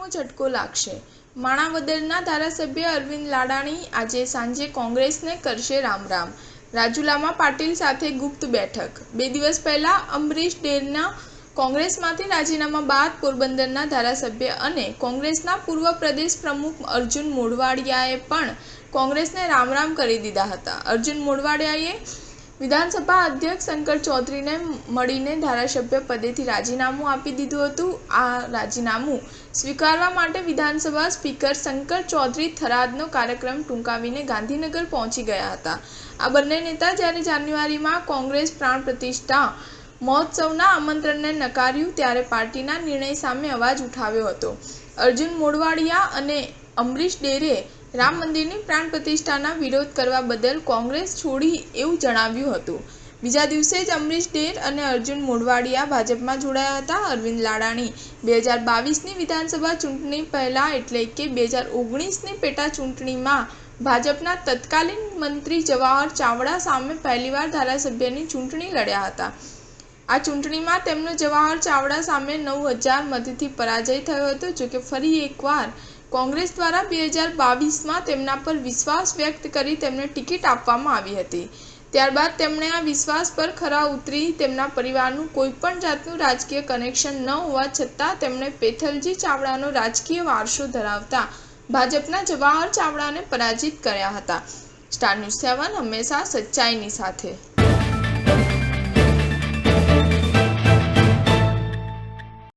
પાંચમો ઝટકો લાગશે. માણાવદરના ધારાસભ્ય અરવિંદ લાડાણી આજે સાંજે કોંગ્રેસને કરશે રામ રામ રાજુલામાં પાટીલ સાથે ગુપ્ત બેઠક. બે દિવસ પહેલા અમરીશ ડેરના કોંગ્રેસમાંથી રાજીનામા બાદ પોરબંદરના ધારાસભ્ય અને કોંગ્રેસના પૂર્વ પ્રદેશ પ્રમુખ અર્જુન મોઢવાડિયાએ પણ કોંગ્રેસને રામ રામ કરી દીધા હતા. અર્જુન મોઢવાડિયાએ વિધાનસભા અધ્યક્ષ શંકર ચૌધરીને મળીને ધારાસભ્ય પદેથી રાજીનામું આપી દીધું હતું. આ રાજીનામું સ્વીકારવા માટે વિધાનસભા સ્પીકર શંકર ચૌધરી થરાદનો કાર્યક્રમ ટૂંકાવીને ગાંધીનગર પહોંચી ગયા હતા. આ બંને નેતા જ્યારે જાન્યુઆરીમાં કોંગ્રેસ પ્રાણ પ્રતિષ્ઠા મહોત્સવના આમંત્રણને નકાર્યું ત્યારે પાર્ટીના નિર્ણય સામે અવાજ ઉઠાવ્યો હતો. અર્જુન મોડવાડિયા અને અમરીશ ડેરે રામ મંદિરની પ્રાણ પ્રતિષ્ઠાના વિરોધ કરવા બદલ કોંગ્રેસ છોડી એવું જણાવ્યું હતું. બીજા દિવસે જ અમરીશ ડેર અને અર્જુન મોઢવાડિયા ભાજપમાં જોડાયા હતા. અરવિંદ લાડાણી બે હજાર બાવીસની વિધાનસભા ચૂંટણી પહેલાં એટલે કે બે હજાર ઓગણીસની પેટા ચૂંટણીમાં ભાજપના તત્કાલીન મંત્રી જવાહર ચાવડા સામે પહેલીવાર ધારાસભ્યની ચૂંટણી લડ્યા હતા. આ ચૂંટણીમાં તેમનો જવાહર ચાવડા સામે નવ હજાર મતથી પરાજય થયો હતો. જોકે ફરી એકવાર કોંગ્રેસ દ્વારા બે હજાર બાવીસમાં તેમના પર વિશ્વાસ વ્યક્ત કરી તેમને ટિકિટ આપવામાં આવી હતી. ત્યારબાદ તેમણે આ વિશ્વાસ પર ખરા ઉતરી તેમના પરિવારનું કોઈ પણ જાતનું રાજકીય કનેક્શન ન હોવા છતાં તેમણે પેથલજી ચાવડાનો રાજકીય વારસો ધરાવતા ભાજપના જવાહર ચાવડાને પરાજિત કર્યા હતા. સ્ટાર ન્યૂઝ સેવન હંમેશા સચ્ચાઈની સાથે.